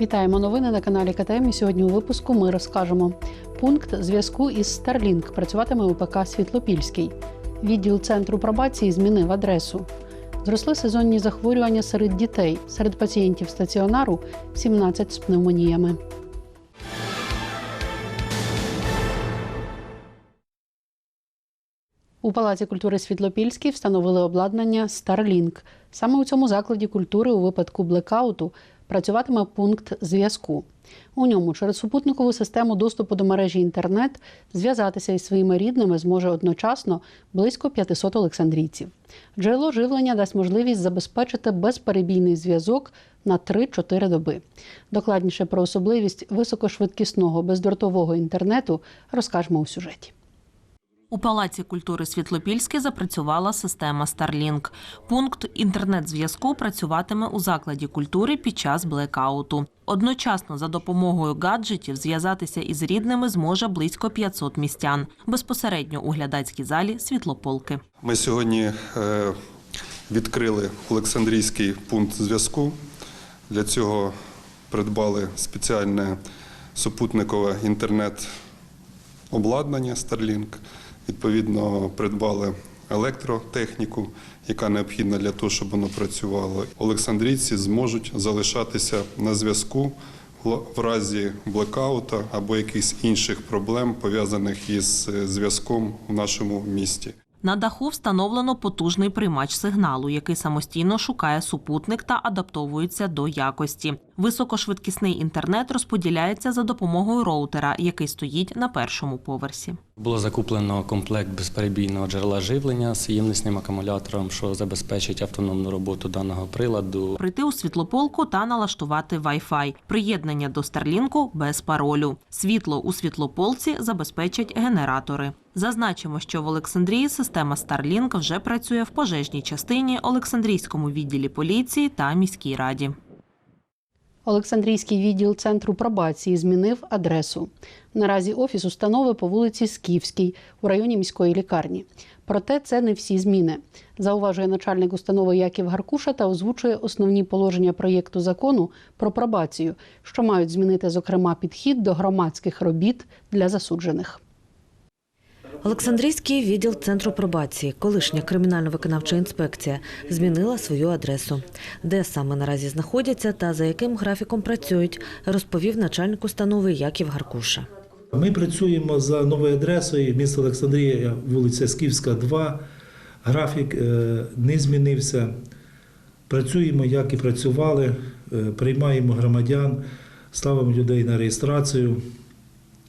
Вітаємо новини на каналі КТМ. І Сьогодні у випуску ми розкажемо. Пункт зв'язку із Starlink працюватиме у ПК Світлопільський. Відділ центру пробації змінив адресу. Зросли сезонні захворювання серед дітей. Серед пацієнтів стаціонару 17 з пневмоніями. У Палаці культури Світлопільський встановили обладнання Starlink. Саме у цьому закладі культури у випадку блекауту працюватиме пункт зв'язку. У ньому через супутникову систему доступу до мережі інтернет зв'язатися із своїми рідними зможе одночасно близько 500 олександрійців. Джерело живлення дасть можливість забезпечити безперебійний зв'язок на 3-4 доби. Докладніше про особливість високошвидкісного бездротового інтернету розкажемо у сюжеті. У Палаці культури Світлопільське запрацювала система Starlink. Пункт інтернет-зв'язку працюватиме у закладі культури під час блекауту. Одночасно за допомогою гаджетів зв'язатися із рідними зможе близько 500 містян безпосередньо у глядацькій залі світлополки. Ми сьогодні е, відкрили Олександрійський пункт зв'язку. Для цього придбали спеціальне супутникове інтернет-обладнання Starlink. Відповідно, придбали електротехніку, яка необхідна для того, щоб воно працювало. Олександрійці зможуть залишатися на зв'язку в разі блекаута або якихось інших проблем, пов'язаних із е, зв'язком в нашому місті. На даху встановлено потужний приймач сигналу, який самостійно шукає супутник та адаптовується до якості. Високошвидкісний інтернет розподіляється за допомогою роутера, який стоїть на першому поверсі. Було закуплено комплект безперебійного джерела живлення з ємнісним акумулятором, що забезпечить автономну роботу даного приладу. Прийти у світлополку та налаштувати Wi-Fi. Приєднання до Старлінку без паролю. Світло у світлополці забезпечать генератори. Зазначимо, що в Олександрії система Starlink вже працює в пожежній частині, Олександрійському відділі поліції та міській раді. Олександрійський відділ центру пробації змінив адресу. Наразі офіс установи по вулиці Скіфській у районі міської лікарні. Проте це не всі зміни. Зауважує начальник установи Яків Гаркуша та озвучує основні положення проєкту закону про пробацію, що мають змінити, зокрема, підхід до громадських робіт для засуджених. Олександрійський відділ центру пробації, колишня кримінально-виконавча інспекція, змінила свою адресу. Де саме наразі знаходяться та за яким графіком працюють, розповів начальник установи Яків Гаркуша. Ми працюємо за новою адресою місто Олександрія, вулиця Скіфська, 2. Графік е, не змінився. Працюємо, як і працювали, е, приймаємо громадян, ставимо людей на реєстрацію.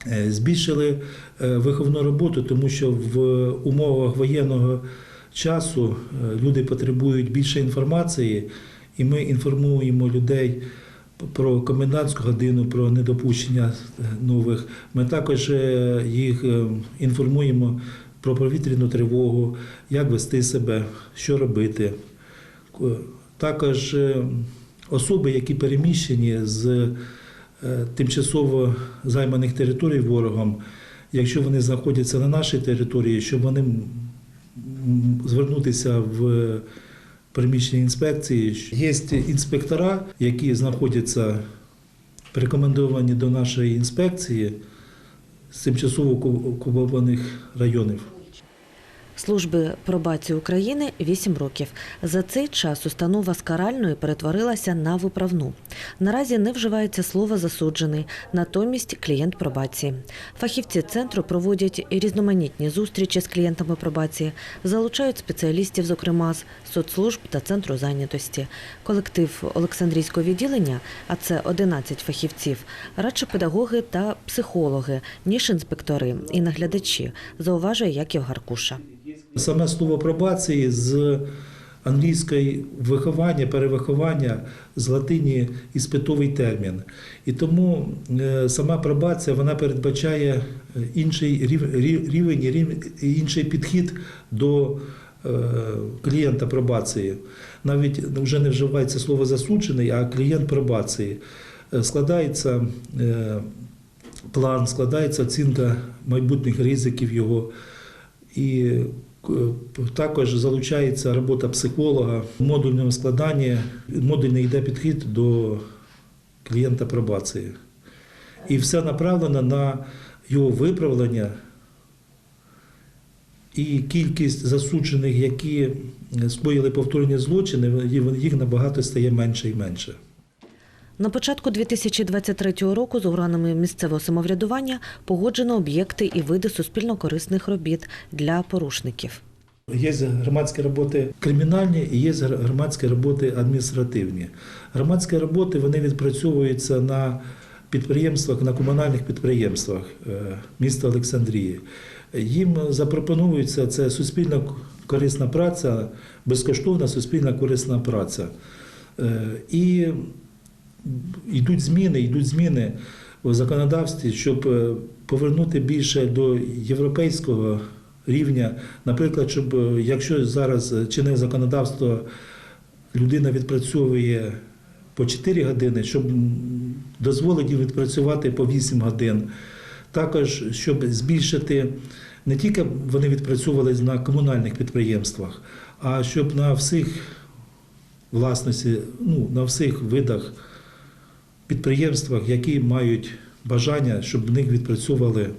Е, Збільшили е, виховну роботу, тому що в умовах воєнного часу е, люди потребують більше інформації, і ми інформуємо людей про комендантську годину, про недопущення нових. Ми також їх інформуємо про повітряну тривогу, як вести себе, що робити. Також особи, які переміщені з тимчасово займаних територій ворогом, якщо вони знаходяться на нашій території, щоб вони звернутися в приміщення інспекції. Є інспектора, які знаходяться рекомендовані до нашої інспекції з тимчасово окупованих районів. Служби пробації України 8 років. За цей час установа з каральної перетворилася на виправну. Наразі не вживається слово засуджений, натомість клієнт пробації. Фахівці центру проводять різноманітні зустрічі з клієнтами пробації, залучають спеціалістів, зокрема з соцслужб та центру зайнятості. Колектив Олександрійського відділення, а це 11 фахівців, радше педагоги та психологи, ніж інспектори і наглядачі, зауважує Яків Гаркуша. Саме слово пробації з англійської виховання, перевиховання з латині іспитовий термін. І тому е, сама пробація вона передбачає е, інший рів- рів- рівень, інший підхід до е, клієнта пробації. Навіть вже не вживається слово засуджений, а клієнт пробації. Складається план, складається оцінка майбутніх ризиків його. І також залучається робота психолога в модульному складанні. Модульний йде підхід до клієнта пробації. І все направлено на його виправлення і кількість засуджених, які скоїли повторні злочини, їх набагато стає менше і менше. На початку 2023 року з органами місцевого самоврядування погоджено об'єкти і види суспільно-корисних робіт для порушників. Є громадські роботи кримінальні і є громадські роботи адміністративні. Громадські роботи вони відпрацьовуються на підприємствах, на комунальних підприємствах е, міста Олександрії. Їм запропонується це суспільна корисна праця, безкоштовна суспільна корисна праця. Е, І йдуть зміни, йдуть зміни у законодавстві, щоб е, повернути більше до європейського рівня. Наприклад, щоб е, якщо зараз чинне законодавство людина відпрацьовує по 4 години, щоб дозволити відпрацювати по 8 годин. Також, щоб збільшити не тільки вони відпрацьовували на комунальних підприємствах, а щоб на всіх власності, ну, на всіх видах підприємствах, які мають бажання, щоб в них відпрацьовували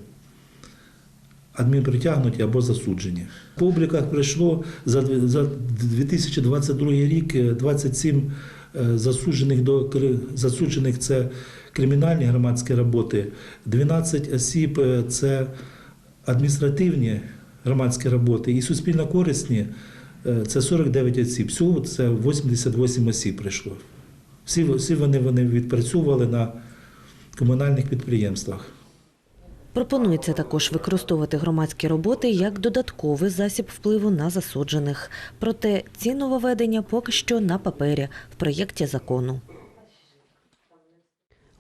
адмінпритягнуті або засуджені. По обліках прийшло за 2022 рік е, 27 е, засуджених до засуджених це кримінальні громадські роботи, 12 осіб е, це адміністративні громадські роботи і суспільно корисні е, це 49 осіб. Всього це 88 осіб прийшло. Всі, всі вони, вони відпрацьовували на комунальних підприємствах. Пропонується також використовувати громадські роботи як додатковий засіб впливу на засуджених. Проте ці нововведення поки що на папері в проєкті закону.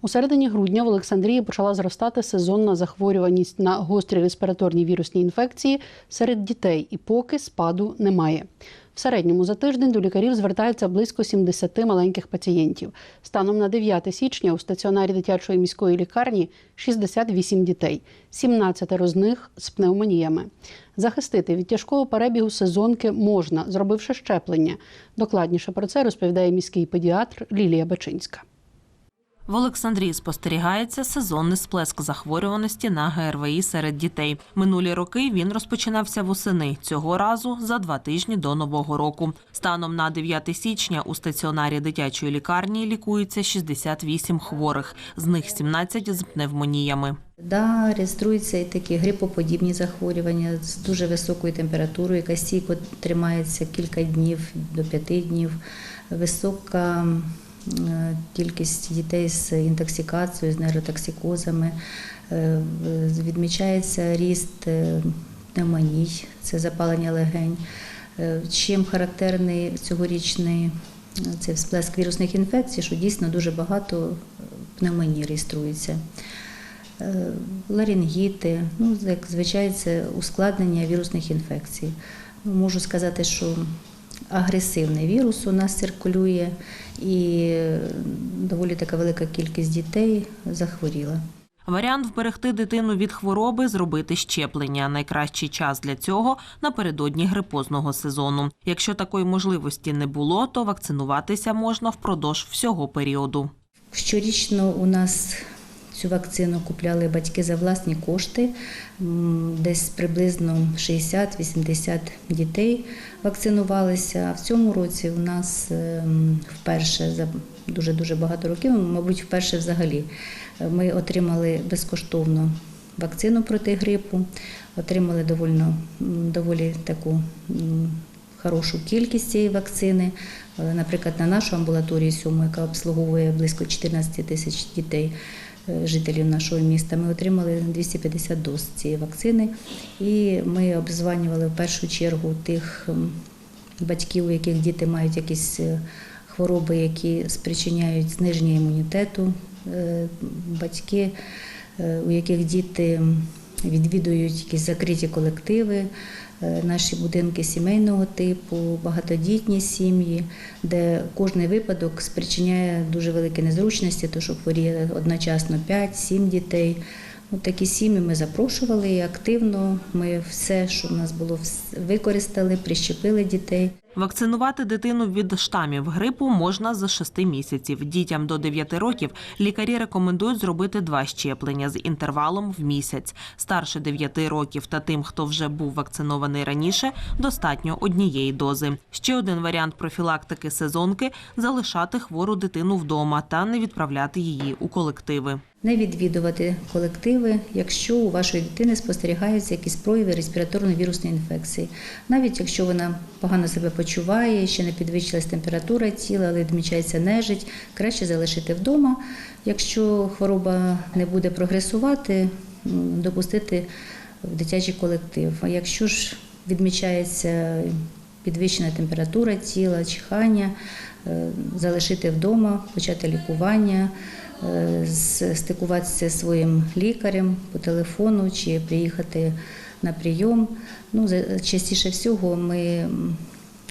У середині грудня в Олександрії почала зростати сезонна захворюваність на гострі респіраторні вірусні інфекції серед дітей, і поки спаду немає. В середньому за тиждень до лікарів звертаються близько 70 маленьких пацієнтів. Станом на 9 січня у стаціонарі дитячої міської лікарні 68 дітей, 17 з них з пневмоніями. Захистити від тяжкого перебігу сезонки можна, зробивши щеплення. Докладніше про це розповідає міський педіатр Лілія Бачинська. В Олександрії спостерігається сезонний сплеск захворюваності на ГРВІ серед дітей. Минулі роки він розпочинався восени. Цього разу за два тижні до нового року. Станом на 9 січня у стаціонарі дитячої лікарні лікується 68 хворих, з них 17 з пневмоніями. Да, реєструються і такі грипоподібні захворювання з дуже високою температурою, яка стійко тримається кілька днів до п'яти днів. Висока кількість дітей з інтоксикацією, з нейротоксикозами. Е, Відмічається ріст е, пневмоній, це запалення легень. Е, Чим характерний цьогорічний е, цей всплеск вірусних інфекцій, що дійсно дуже багато е, пневмоній реєструється. Е, ларінгіти, ну, як звичайно, це ускладнення вірусних інфекцій. Можу сказати, що агресивний вірус у нас циркулює, і доволі така велика кількість дітей захворіла. Варіант вберегти дитину від хвороби зробити щеплення. Найкращий час для цього напередодні грипозного сезону. Якщо такої можливості не було, то вакцинуватися можна впродовж всього періоду. Щорічно у нас цю вакцину купляли батьки за власні кошти. Десь приблизно 60-80 дітей вакцинувалися. В цьому році у нас ем, вперше за дуже-дуже багато років, мабуть, вперше взагалі, е, ми отримали безкоштовно вакцину проти грипу, отримали доволі, доволі таку хорошу кількість цієї вакцини. Е, Наприклад, на нашу амбулаторію сьому, яка обслуговує близько 14 тисяч дітей, жителів нашого міста, ми отримали 250 доз цієї вакцини. І ми обзванювали в першу чергу тих батьків, у яких діти мають якісь е, хвороби, які спричиняють зниження імунітету, е, батьки, е, у яких діти відвідують якісь закриті колективи, е, наші будинки сімейного типу, багатодітні сім'ї, де кожний випадок спричиняє дуже великі незручності, тому що хворіє одночасно 5-7 дітей. От такі сім'ї ми запрошували і активно. Ми все, що в нас було, використали, прищепили дітей. Вакцинувати дитину від штамів грипу можна з 6 місяців. Дітям до 9 років лікарі рекомендують зробити два щеплення з інтервалом в місяць. Старше 9 років та тим, хто вже був вакцинований раніше, достатньо однієї дози. Ще один варіант профілактики сезонки залишати хвору дитину вдома та не відправляти її у колективи. Не відвідувати колективи, якщо у вашої дитини спостерігаються якісь прояви респіраторно-вірусної інфекції. Навіть якщо вона погано себе почуває, ще не підвищилась температура тіла, але відмічається нежить, краще залишити вдома. Якщо хвороба не буде прогресувати, допустити в дитячий колектив. А якщо ж відмічається підвищена температура тіла, чихання, е, залишити вдома, почати лікування, стикуватися зі своїм лікарем по телефону чи приїхати на прийом. Ну, частіше всього ми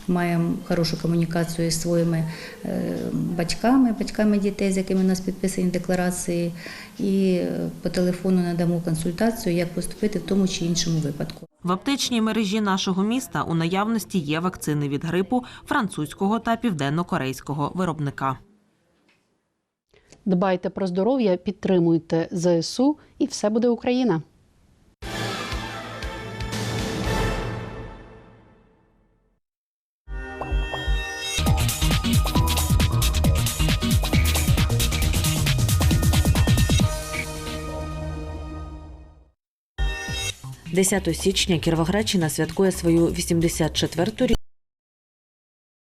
маємо хорошу комунікацію зі своїми е, батьками, батьками дітей, з якими у нас підписані декларації, і е, по телефону надамо консультацію, як поступити в тому чи іншому випадку. В аптечній мережі нашого міста у наявності є вакцини від грипу французького та південно-корейського виробника. Дбайте про здоров'я, підтримуйте ЗСУ, і все буде Україна. – 10 січня Кіровоградщина святкує свою 84-ту